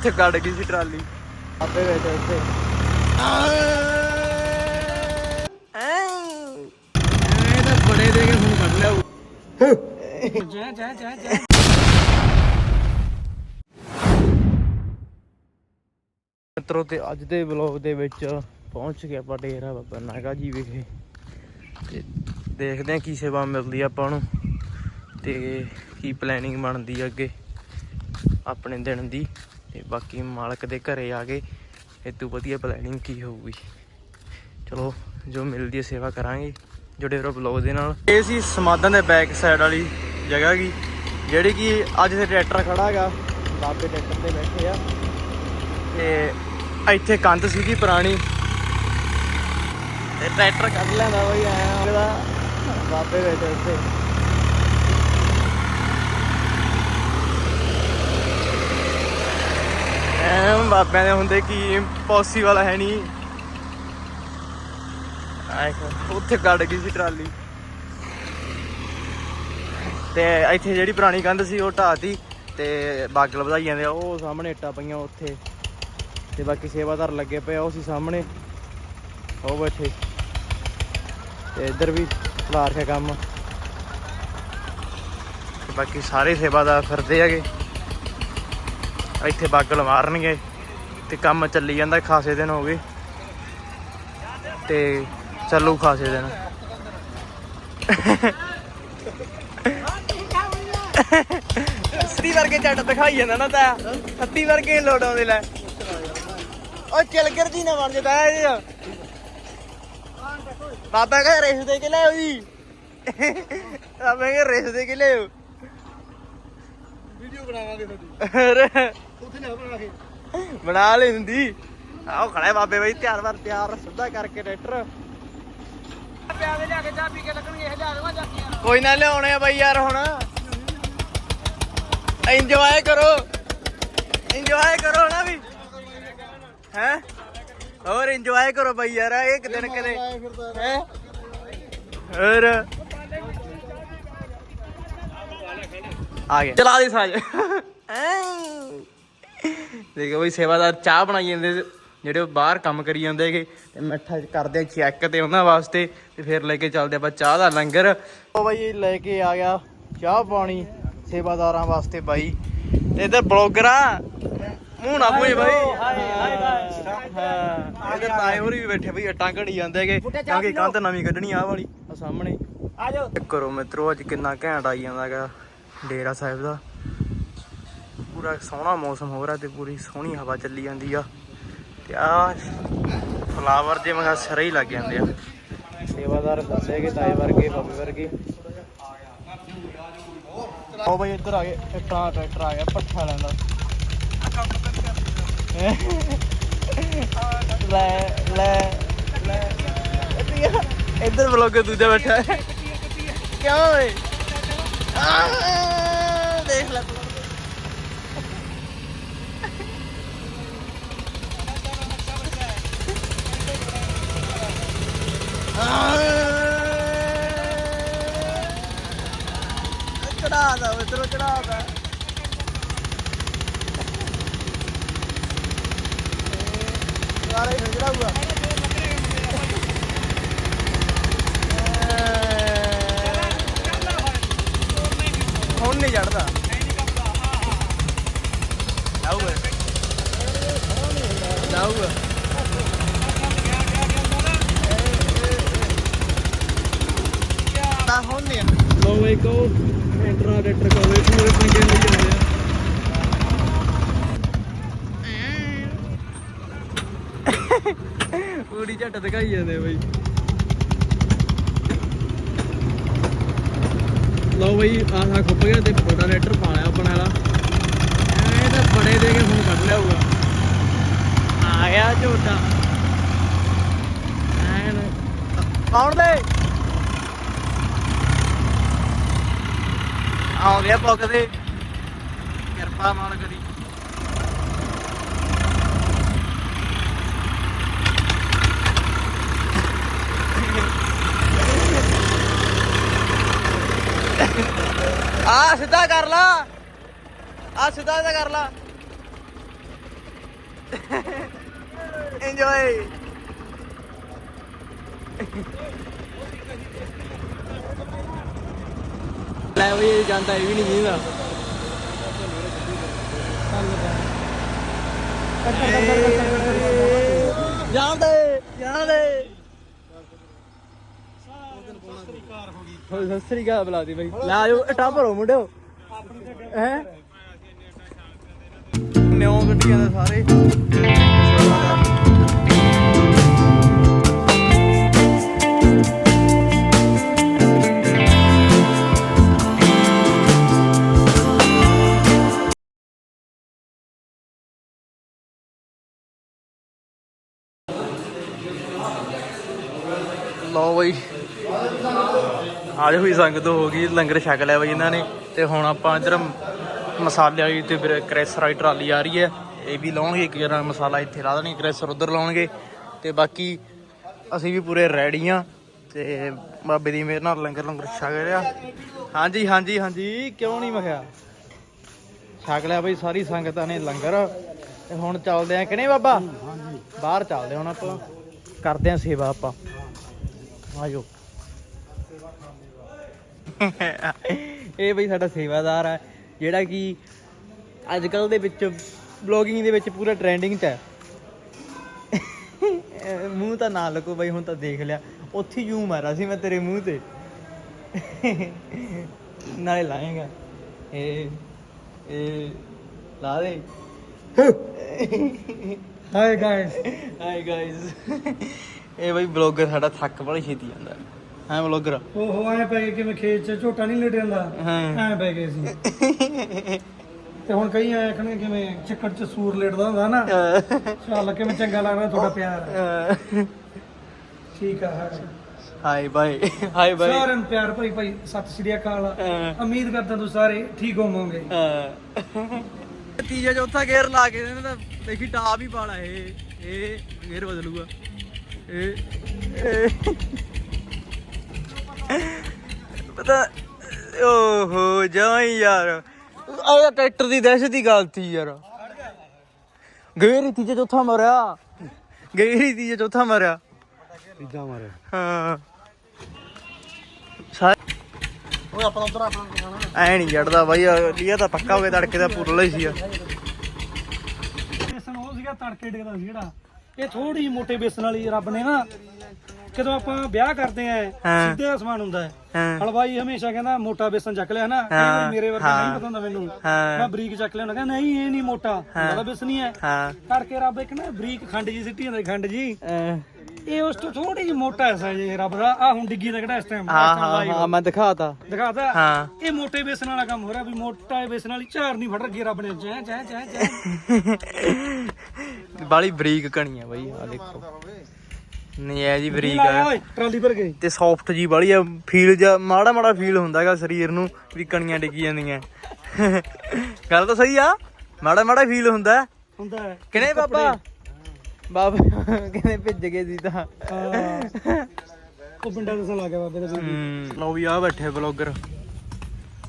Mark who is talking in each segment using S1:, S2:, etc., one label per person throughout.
S1: ਉੱਥੇ ਕੱਢ ਗਈ ਸੀ ਟਰਾਲੀ। ਆਪੇ ਵਿੱਚ ਉੱਥੇ।
S2: ਇਹ ਤਾਂ ਬੜੇ ਦੇ ਕੇ ਹੁਣ ਕੱਢ ਲਿਆ ਜਾ ਜਾ ਜਾ ਜਾ
S1: ਮਿੱਤਰੋ ਤੇ ਅੱਜ ਦੇ ਵਲੌਗ ਦੇ ਵਿੱਚ ਪਹੁੰਚ ਗਿਆ ਆਪਾਂ ਡੇਰਾ ਬਾਬਾ ਨਾਗਾ ਜੀ ਵਿਖੇ। ਤੇ ਦੇਖਦੇ ਆ ਕੀ ਸੇਵਾ ਮਿਲਦੀ ਆ ਆਪਾਂ ਨੂੰ ਤੇ ਕੀ ਪਲੈਨਿੰਗ ਬਣਦੀ ਅੱਗੇ ਆਪਣੇ ਦਿਨ ਦੀ। ਤੇ ਬਾਕੀ ਮਾਲਕ ਦੇ ਘਰੇ ਆ ਕੇ ਇਹ ਤੋਂ ਵਧੀਆ ਪਲੈਨਿੰਗ ਕੀ ਹੋਊਗੀ। ਚਲੋ, ਜੋ ਮਿਲਦੀ ਹੈ ਸੇਵਾ ਕਰਾਂਗੇ। ਜੁੜੇ ਰਹੋ ਵਲੌਗ ਦੇ ਨਾਲ। ਇਹ ਸੀ ਸਮਾਧਾਂ ਦੇ ਬੈਕ ਸਾਈਡ ਵਾਲੀ ਜਗ੍ਹਾ ਕੀ, ਜਿਹੜੀ ਕਿ ਅੱਜ ਤੇ ਟਰੈਕਟਰ ਖੜਾ ਹੈਗਾ। ਬਾਬੇ ਟਰੈਕਟਰ ਤੇ ਬੈਠੇ ਆ। ਤੇ ਇੱਥੇ ਕੰਧ ਸੀਗੀ ਪੁਰਾਣੀ। ਤੇ ਟਰੈਕਟਰ ਕੱਢ ਲੈਂਦਾ ਬਈ, ਆਇਆ ਉਹਦਾ ਬਾਬੇ ਬੈਠੇ ਉੱਥੇ ਐ ਬਾਬਿਆਂ ਦੇ ਹੁੰਦੇ ਕੀ ਪੋਸੀਬਲ ਹੈ ਨਹੀਂ ਆਇਕ ਉੱਥੇ ਕੱਢ ਗਈ ਸੀ ਟਰਾਲੀ। ਤੇ ਇੱਥੇ ਜਿਹੜੀ ਪੁਰਾਣੀ ਕੰਧ ਸੀ, ਉਹ ਢਾਤੀ ਤੇ ਬਾਗਲ ਵਧਾਈ ਜਾਂਦੇ ਆ, ਉਹ ਸਾਹਮਣੇ ਇੱਟਾਂ ਪਈਆਂ ਉੱਥੇ। ਤੇ ਬਾਕੀ ਸੇਵਾਦਾਰ ਲੱਗੇ ਪਏ ਉਹ ਸੀ ਸਾਹਮਣੇ। ਉਹ ਬੈਠੇ ਤੇ ਇੱਧਰ ਵੀ ਖਲਾਰ ਕੇ ਕੰਮ। ਬਾਕੀ ਸਾਰੇ ਸੇਵਾਦਾਰ ਫਿਰਦੇ ਹੈਗੇ। ਇੱਥੇ ਬਾਗਲ ਮਾਰਨਗੇ ਤੇ ਕੰਮ ਚੱਲੀ ਜਾਂਦਾ ਖਾਸੇ ਦਿਨ ਹੋ ਗਏ। ਤੇ ਚੱਲੂ ਖਾਸੇ ਦਿਨ। ਸ੍ਰੀ ਵਰਗੇ ਝੱਟ ਦਿਖਾਈ ਜਾਂਦਾ ਨਾ ਤਾਂ। ਹੱਤੀ ਵਰਗੇ ਲੋੜ ਆਉਂਦੇ ਲੈ। ਉਹ ਚਲਗਰ ਦੀ ਨਾ ਬਣ ਜਦਾ ਇਹ ਬਾਬਾ ਕਹੇ ਰੇਸ ਦੇ ਕੇ ਲੈ ਹੋਈ ਬਾਬਾ ਕਹੇ ਰੇਸ ਦੇ ਕੇ ਲੈ ਆਓ।
S2: ਵੀਡੀਓ ਬਣਾਵਾਂਗੇ ਤੁਹਾਡੀ।
S1: ਅਰੇ,
S2: ਉੱਥੇ ਨਾ ਬਣਾ ਕੇ।
S1: ਬਣਾ ਲੈਂਦੀ। ਆਓ ਖੜਾ ਬਾਬੇ ਬਈ ਤਿਆਰ ਵਾਰ ਤਿਆਰ ਸਿੱਧਾ ਕਰਕੇ ਟਰੈਕਟਰ।
S2: ਪਿਆਵੇ ਲਿਆ ਕੇ ਚਾਹ ਪੀ ਕੇ ਲੱਗਣਗੇ ਹਜ਼ਾਰ ਵਾ ਜਾਕੀਆਂ
S1: ਕੋਈ ਨਾ ਲਿਆਉਣੇ ਆ ਬਾਈ ਯਾਰ ਹੁਣ। ਇੰਜੋਏ ਕਰੋ। ਇੰਜੋਏ ਕਰੋ ਨਾ ਵੀ। ਹੈ? ਹੋਰ ਇੰਜੋਏ ਕਰੋ ਬਾਈ ਯਾਰ ਇੱਕ ਦਿਨ ਕਦੇ ਹੈ? ਹੋਰ? ਆ ਗਿਆ। ਚਲਾ ਦੇ ਸਾਜ। ਦੇਖੋ ਬਈ ਸੇਵਾਦਾਰ ਚਾਹ ਬਣਾਈ ਜਾਂਦੇ ਜਿਹੜੇ ਬਾਹਰ ਕੰਮ ਕਰੀ ਜਾਂਦੇ ਹੈਗੇ ਤੇ ਮਿੱਠਾ ਕਰਦੇ ਚੈੱਕ ਤੇ ਉਹਨਾਂ ਵਾਸਤੇ ਤੇ ਫਿਰ ਲੈ ਕੇ ਚੱਲਦੇ ਆਪਾਂ ਚਾਹ ਦਾ ਲੰਗਰ। ਉਹ ਬਾਈ ਲੈ ਕੇ ਆ ਗਿਆ ਚਾਹ ਪਾਣੀ ਸੇਵਾਦਾਰਾਂ ਵਾਸਤੇ ਬਾਈ। ਤੇ ਇਧਰ ਬਲੌਗਰ ਮੂੰਹ ਨਾ ਪੂਏ ਬਾਈ। ਹਾਂ ਇਧਰ ਤਾਏ ਹੋਰੀ ਵੀ ਬੈਠੇ ਬਈ ਅਟਾਂ ਘੜੀ ਜਾਂਦੇ ਹੈਗੇ ਕਿਉਂਕਿ ਕੰਧ ਨਵੀਂ ਕੱਢਣੀ ਆ ਵਾਲੀ। ਆ ਸਾਹਮਣੇ।
S2: ਆ ਜਾਓ।
S1: ਕਰੋ ਮਿੱਤਰੋ ਅੱਜ ਕਿੰਨਾ ਘੈਂਟ ਆਈ ਜਾਂਦਾ ਹੈਗਾ ਡੇਰਾ ਸਾਹਿਬ ਦਾ। ਪੂਰਾ ਸੋਹਣਾ ਮੌਸਮ ਹੋ ਰਿਹਾ ਤੇ ਪੂਰੀ ਸੋਹਣੀ ਹਵਾ ਚੱਲੀ ਜਾਂਦੀ ਆ। ਤੇ ਆ ਫਲਾਵਰ ਜੇ ਮਗਾ ਸਿਰੇ ਹੀ ਲੱਗ ਜਾਂਦੇ ਆ। ਸੇਵਾਦਾਰ ਦੱਸੇ ਕਿ ਤਾਏ ਵਰਗੇ ਬਾਬੇ ਵਰਗੇ। ਉਹ ਬਈ ਇੱਧਰ ਆ ਗਏ ਇੱਟਾਂ ਟਰੈਕਟਰ ਆ ਗਿਆ, ਪੱਠਾ ਲੈਂਦਾ ਲੈ ਲੈ ਲੈ ਇੱਧਰ- ਇੱਧਰ ਦੂਜਾ ਬੈਠਾ। ਹੈ ਕਿਉਂ ਓਏ? ਦੇਖ ਲੈ। ਸਾਰਾ ਹੀ ਚੜਾ ਹੁਆ ਹੁਣ ਨਹੀਂ ਚੜਦਾ। ਜਾਊਗਾ। ਜਾਊਗਾ। ਤਾਂ ਹੁਣ ਨਹੀਂ
S2: ਲੋ ਬਈ ਕੋ ਐਂਟਰਾ ਡੈਟਰ ਕਾਲਜ ਪੂਰੇ ਪੰਗੇ ਲਈ ਜਾਂਦੇ ਆ ਪੂਰੀ ਝੱਟ ਦਿਖਾਈ ਜਾਂਦੇ ਬਈ। ਲੋ ਬਈ, ਆਹ ਖੁੱਪ ਗਿਆ ਤੇ ਫੋਟਾ ਲੈਟਰ ਪਾ ਲਿਆ ਆਪਣਾ ਵਾਲਾ। ਇਹ ਤਾਂ ਬੜੇ ਦੇ ਕੇ ਹੁਣ ਕੱਢ ਲਿਆ ਹੋਊਗਾ।
S1: ਆ ਗਿਆ ਝੋਟਾ।
S2: ਐਨ।
S1: ਆਉਣ ਦੇ। ਆਉਂਦੇ ਆ ਪੁੱਗਦੇ ਕਿਰਪਾ ਮਾਲਕ ਦੀ। ਆ ਸਿੱਧਾ ਕਰ ਲਾ। ਆ ਸਿੱਧਾ ਤਾਂ ਕਰ ਲਾ। ਇੰਜੋਏ ਲੈ ਇਹ ਜਾਂਦਾ ਇਹ ਵੀ ਨਹੀਂ ਜੀਂਦਾ। ਜਾਂਦੇ ਜਾਂਦੇ ਹੋ ਸਤਿ ਸ੍ਰੀ ਅਕਾਲ ਬੁਲਾਦੀ ਬਈ। ਲੈ ਆਜੋ ਟਾ ਭਰੋ ਮੁੰਡਿਓ। ਹੈ? ਨਿਉ ਗੱਡੀਆਂ ਦੇ ਸਾਰੇ। ਲਓ ਬਈ। ਅੱਜ ਹੋਈ ਸੰਗਤ ਹੋ ਗਈ ਲੰਗਰ ਛਕ ਲਿਆ ਬਈ ਇਹਨਾਂ ਨੇ ਤੇ ਹੁਣ ਆਪਾਂ ਇਧਰ ਮਸਾਲੇ ਵਾਲੀ ਤੇ ਫਿਰ ਕ੍ਰੈਸਰ ਵਾਲੀ ਟਰਾਲੀ ਆ ਰਹੀ ਹੈ। ਇਹ ਵੀ ਲਾਉਣਗੇ ਇੱਕ ਜਰਾ ਮਸਾਲਾ ਇੱਥੇ ਲਾ ਦੇਣੀ ਕ੍ਰੈਸਰ ਉਧਰ ਲਾਉਣਗੇ ਤੇ ਬਾਕੀ ਅਸੀਂ ਵੀ ਪੂਰੇ ਰੈਡੀ ਆ ਤੇ ਬਾਬੇ ਦੀ ਮਿਹਰ ਨਾਲ ਲੰਗਰ ਲੰਗਰ ਛਕ ਲਿਆ। ਹਾਂਜੀ ਹਾਂਜੀ ਹਾਂਜੀ ਕਿਉਂ ਨਹੀਂ ਮਖਿਆ ਛਕ ਲਿਆ ਬਈ ਸਾਰੀ ਸੰਗਤਾਂ ਨੇ ਲੰਗਰ। ਤੇ ਹੁਣ ਚੱਲਦੇ ਆ ਕਿਨੇ ਬਾਬਾ? ਬਾਹਰ ਚੱਲਦੇ ਹੁਣ ਆਪਾਂ। ਕਰਦੇ ਆ ਸੇਵਾ ਆਪਾਂ। ਆਜੋ। ਇਹ ਬਈ ਸਾਡਾ ਸੇਵਾਦਾਰ ਹੈ ਜਿਹੜਾ ਕਿ ਅੱਜ ਕੱਲ ਦੇ ਵਿੱਚ ਬਲੌਗਿੰਗ ਦੇ ਵਿੱਚ ਪੂਰਾ ਟ੍ਰੈਂਡਿੰਗ 'ਚ ਹੈ। ਮੂੰਹ ਤਾਂ ਨਾ ਲੱਗੋ ਬਈ ਹੁਣ ਤਾਂ ਦੇਖ ਲਿਆ। ਉੱਥੇ ਯੂ ਮਾਰਾ ਸੀ ਮੈਂ ਤੇਰੇ ਮੂੰਹ ਤੇ। ਨਾਲੇ ਲਾਏਗਾ। ਇਹ ਇਹ ਲਾ ਦੇ।
S2: ਹਾਈ ਗਾਇਸ
S1: ਹਾਈ ਗਾਇਸ ਇਹ ਬਈ ਬਲੌਗਰ ਸਾਡਾ ਥੱਕ ਬੜੀ ਛੇਤੀ ਜਾਂਦਾ। ਹਾਂ ਬਲੌਗਰ
S2: ਉਹ ਹੋ ਆਏ ਪੈ ਗਏ ਕਿਵੇਂ ਖੇਤ ਚ ਝੋਟਾ ਨਹੀਂ ਲੇਟ ਜਾਂਦਾ।
S1: ਹਾਂ।
S2: ਐ ਪੈ ਗਏ ਸੀ। ਤੇ ਹੁਣ ਕਈ ਆਏ ਖਣੇ ਕਿਵੇਂ ਚਿੱਕੜ ਚ ਸੂਰ ਲੇਟਦਾ ਹੁੰਦਾ ਨਾ। ਚੱਲ ਕਿਵੇਂ ਚੰਗਾ ਲੱਗਦਾ ਤੁਹਾਡਾ ਪਿਆਰ। ਠੀਕ ਆ ਹਾਂ।
S1: ਹਾਈ ਬਾਈ ਹਾਈ ਬਾਈ
S2: ਸਾਰਿਆਂ ਨੂੰ ਪਿਆਰ ਭਰੀ ਭਾਈ ਸਤਿ ਸ਼੍ਰੀ ਅਕਾਲ। ਉਮੀਦ ਕਰਦਾ ਤੁਸੀਂ ਸਾਰੇ ਠੀਕ ਹੋਵੋਗੇ।
S1: ਤੀਜਾ ਚੌਥਾ ਗੇਅਰ ਲਾ ਕੇ ਇਹਨੇ ਤਾਂ ਦੇਖੀ ਟਾਪ ਵੀ ਪਾਲਾ ਇਹ ਇਹ ਗੇਅਰ ਬਦਲੂਗਾ। ਇਹ। ਪਤਾ ਓਹੋ ਜਾਈ ਯਾਰ। ਆ ਟਰੈਕਟਰ ਦੀ ਦਹਿਸ਼ਤ ਦੀ ਗੱਲ ਸੀ ਯਾਰ। ਗੇਅਰ ਹੀ ਤੀਜਾ ਚੌਥਾ ਮਰਿਆ। ਗੇਅਰ ਹੀ ਤੀਜਾ ਚੌਥਾ ਮਰਿਆ।
S2: ਇਦਾਂ ਮਾਰੇ
S1: ਹਾਂ। ਸਾ
S2: ਓਏ ਆਪਣਾ ਉਧਰ ਆਪਣਾ
S1: ਐ ਨਹੀਂ ਜੜਦਾ ਬਾਈ ਲੀਆ ਤਾਂ ਪੱਕਾ ਹੋ ਗਿਆ ਤੜਕੇ ਦਾ ਪੁਰਲਾ ਹੀ ਸੀ ਆ।
S2: ਬੇਸਨ ਉਹ ਸੀਗਾ ਤੜਕੇ ਡਿੱਗਦਾ ਸੀ ਜਿਹੜਾ। ਇਹ ਥੋੜੀ ਮੋਟੇ ਬੇਸਨ ਵਾਲੀ ਰੱਬ ਨੇ ਨਾ ਜਦੋਂ ਆਪਾਂ ਵਿਆਹ ਕਰਦੇ ਆ
S1: ਹਾਂ।
S2: ਸਿੱਧੇ ਆਸਮਾਨ ਹੁੰਦਾ ਹੈ।
S1: ਹਾਂ।
S2: ਹਲਵਾਈ ਹਮੇਸ਼ਾ ਕਹਿੰਦਾ ਮੋਟਾ ਬੇਸਨ ਚੱਕ ਲਿਆ ਨਾ ਕਈ
S1: ਹਾਂ,
S2: ਵਾਰੀ ਮੇਰੇ ਵਰਗਾ ਨਹੀਂ ਪਤਾ ਹੁੰਦਾ ਮੈਨੂੰ।
S1: ਹਾਂ।
S2: ਮੈਂ ਬਰੀਕ ਚੱਕ ਲਿਆ ਉਹਨਾਂ ਕਹਿੰਦਾ ਨਹੀਂ ਇਹ ਨਹੀਂ ਮੋਟਾ ਬੜਾ ਬੇਸਨ ਹੀ ਹੈ।
S1: ਹਾਂ।
S2: ਤੜਕੇ ਰੱਬ ਇੱਕ ਨਾ ਬਰੀਕ ਖੰਡ ਜੀ ਸਿੱਟੀ ਜਾਂਦਾ ਖੰਡ ਜੀ।
S1: ਅਹ,
S2: ਇਹ ਉਸ ਤੋਂ ਥੋੜੀ ਜਿਹੀ ਮੋਟਾ ਐਸਾ ਜੇ ਰੱਬ ਦਾ। ਆ ਹੁਣ ਡਿੱਗੀ ਦਾ ਕਿਹੜਾ ਇਸ ਟਾਈਮ
S1: ਹਾਂ ਹਾਂ ਹਾਂ ਮੈਂ ਦਿਖਾਤਾ।
S2: ਦਿਖਾਤਾ?
S1: ਹਾਂ।
S2: ਇਹ ਮੋਟੇ ਬੇਸਨ ਵਾਲਾ ਕੰਮ ਹੋ ਰਿਹਾ ਵੀ ਮੋਟਾ ਬੇਸਨ ਵਾਲੀ ਝਾਰ ਨਹੀਂ ਫੜ ਰੱਖੀ ਰੱਬ ਨੇ। ਜੈ ਜੈ ਜੈ ਜੈ।
S1: ਬਾਲੀ ਬਰੀਕ ਕਣੀ ਆ ਬਾਈ ਆ ਦੇਖੋ। ਨਹੀਂ ਐ ਜੀ ਬਰੀਕ ਆ।
S2: ਓਏ? ਟਰਾਲੀ ਭਰ ਗਈ
S1: ਤੇ ਸੌਫਟ ਜੀ ਬਾਲੀ ਆ ਫੀਲ ਜਾਂ ਮਾੜਾ ਮਾੜਾ ਫੀਲ ਹੁੰਦਾ ਹੈਗਾ ਸਰੀਰ ਨੂੰ ਵੀ ਕਣੀਆਂ ਡਿੱਗੀ ਜਾਂਦੀਆਂ। ਗੱਲ ਤਾਂ ਸਹੀ ਆ ਮਾੜਾ ਮਾੜਾ ਫੀਲ ਹੁੰਦਾ।
S2: ਹੁੰਦਾ ਹੈ।
S1: ਕਿਨੇ ਬਾਬਾ ਬਾਬਾ ਕਹਿੰਦੇ ਭਿੱਜ ਗਏ ਸੀ ਤਾਂ।
S2: ਹਾਂ। ਉਹ ਪਿੰਡਾਂ ਦੇ ਲੱਗ ਗਿਆ ਬਾਬੇ ਦੇ
S1: ਹੂੰ। ਲਓ ਵੀ ਆ ਬੈਠੇ ਬਲੌਗਰ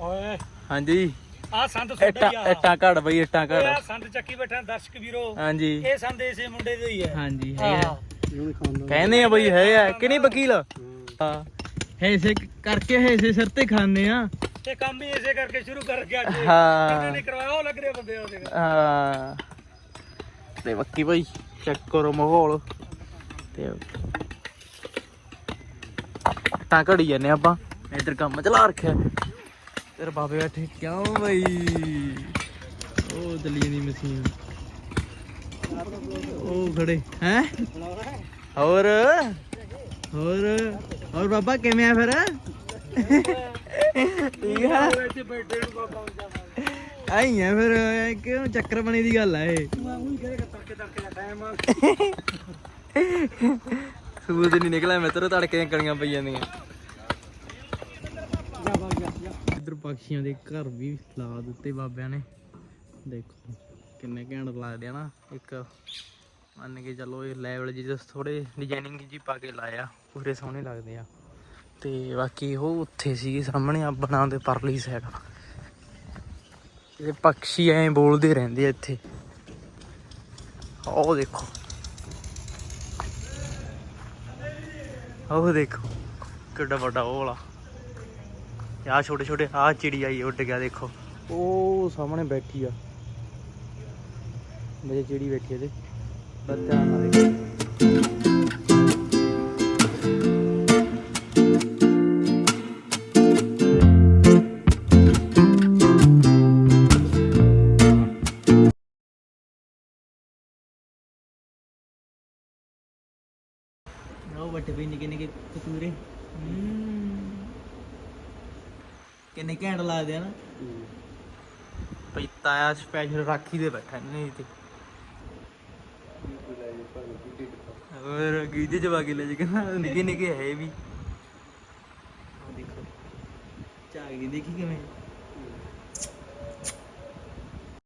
S2: ਓਏ।
S1: ਹਾਂਜੀ।
S2: ਆ ਸੰਦ ਸੋਡਾ ਹੀ ਆ।
S1: ਇੱਟਾਂ ਘੜ ਬਈ ਇੱਟਾਂ ਘੜ।
S2: ਆ ਸੰਦ ਚੱਕੀ ਬੈਠਾ ਦਰਸ਼ਕ ਵੀਰੋ।
S1: ਹਾਂਜੀ।
S2: ਇਹ ਸੰਦ ਇਸੇ ਮੁੰਡੇ ਦੇ ਹੀ ਹੈ
S1: ਹਾਂਜੀ
S2: ਹਾਂ।
S1: ਕਹਿੰਦੇ ਆ ਬਈ ਹੈ ਆ ਕਿ ਨਹੀਂ ਵਕੀਲ ਹਾਂ ਹੈਸੇ ਕਰਕੇ ਹੈਸੇ ਸਿਰ ਤੇ ਖਾਂਦੇ ਆ
S2: ਤੇ ਕੰਮ ਹੀ ਇਸੇ ਕਰਕੇ ਸ਼ੁਰੂ ਕਰ ਗਿਆ ਅੱਜ
S1: ਹਾਂ।
S2: ਇਹਨਾਂ ਨੇ ਕਰਵਾਇਆ ਉਹ ਲੱਗ ਰਿਹਾ ਬੰਦੇ ਉਹਦੇ
S1: ਹਾਂ ਤੇ ਬੱਕੀ ਭਾਈ ਚੈੱਕ ਕਰੋ ਮਾਹੌਲ ਤੇ ਤਾਂ ਘੜੀ ਜਾਂਦੇ ਆਪਾਂ ਇਧਰ ਕੰਮ ਚਲਾ ਰੱਖਿਆ ਤੇਰੇ ਬਾਬੇ ਬੈਠੇ ਕਿਉਂ ਬਈ ਉਹ ਚੱਲੀ ਜਾਂਦੀ ਮਸ਼ੀਨ ਉਹ ਖੜੇ। ਹੈ? ਹੋਰ? ਹੋਰ? ਹੋਰ ਬਾਬਾ ਕਿਵੇਂ ਆ ਫਿਰ? ਠੀਕ ਆ?
S2: ਇੱਥੇ ਬੈਠੇ ਨੂੰ ਬਾਬਾ ਹੁੰਦਾ
S1: ਆਈ ਆ ਫਿਰ ਕਿਉਂ ਚੱਕਰ ਬਣੀ ਦੀ ਗੱਲ ਆ ਇਹ? ਸੂਰਜ ਨਹੀਂ ਨਿਕਲਿਆ ਮਿੱਤਰ ਤੜਕੇ ਕਣੀਆਂ ਪਈ ਜਾਂਦੀਆਂ। ਇਧਰ ਪਕਸ਼ੀਆਂ ਦੇ ਘਰ ਵੀ ਲਾ ਦਿੱਤੇ ਬਾਬਿਆਂ ਨੇ। ਦੇਖੋ। ਕਿੰਨੇ ਘੈਂਟ ਲੱਗਦੇ ਆ ਨਾ, ਇੱਕ ਮੰਨ ਕੇ ਚੱਲੋ ਇਹ ਲੈਵਲ ਜਿਹੇ ਥੋੜੇ ਡਿਜ਼ਾਈਨਿੰਗ ਜੀ ਪਾ ਕੇ ਲਾਇਆ ਪੂਰੇ ਸੋਹਣੇ ਲੱਗਦੇ ਆ। ਤੇ ਬਾਕੀ ਉਹ ਉੱਥੇ ਸੀਗੇ ਸਾਹਮਣੇ, ਆਪਣਾ ਤੇ ਪਰਲੀ ਸਾਈਡ ਇਹ ਪੰਛੀ ਐਂ ਬੋਲਦੇ ਰਹਿੰਦੇ ਆ ਇੱਥੇ। ਉਹ ਦੇਖੋ। ਉਹ ਦੇਖੋ, ਕਿੱਡਾ ਵੱਡਾ ਉਹ ਵਾਲਾ। ਆ ਛੋਟੇ ਛੋਟੇ ਆ ਚਿੜੀ ਆਈ ਉੱਡ ਗਿਆ, ਦੇਖੋ। ਉਹ ਸਾਹਮਣੇ ਬੈਠੀ ਆ। ਮੇਰੇ ਚਿੜੀ ਬੈਠੀ ਇਹਦੇ ਬਸ ਧਿਆਨ ਨਾਲ ਦੇਖੋ।
S3: ਉਹ ਵੱਟੇ ਵੀ ਨਿੱਕੇ ਨਿੱਕੇ ਕਤੂਰੇ ਕਿੰਨੇ ਘੈਂਟ ਲੱਗਦੇ ਆ ਨਾ।
S1: ਭਈ ਤਾਇਆ ਸਪੈਸ਼ਲ ਰਾਖੀ ਦੇ ਬੈਠਾ ਨਹੀਂ ਤੇ ਹੋਰ ਗੀਜੇ ਚ ਬਾਕੀ ਲੈ ਜੀ ਕਹਿੰਦਾ ਨਿੱਕੇ ਨਿੱਕੇ ਹੈ ਵੀ।
S3: ਉਹ ਦੇਖੋ। ਝਾਕ ਦੀ ਦੇਖੀ ਕਿਵੇਂ?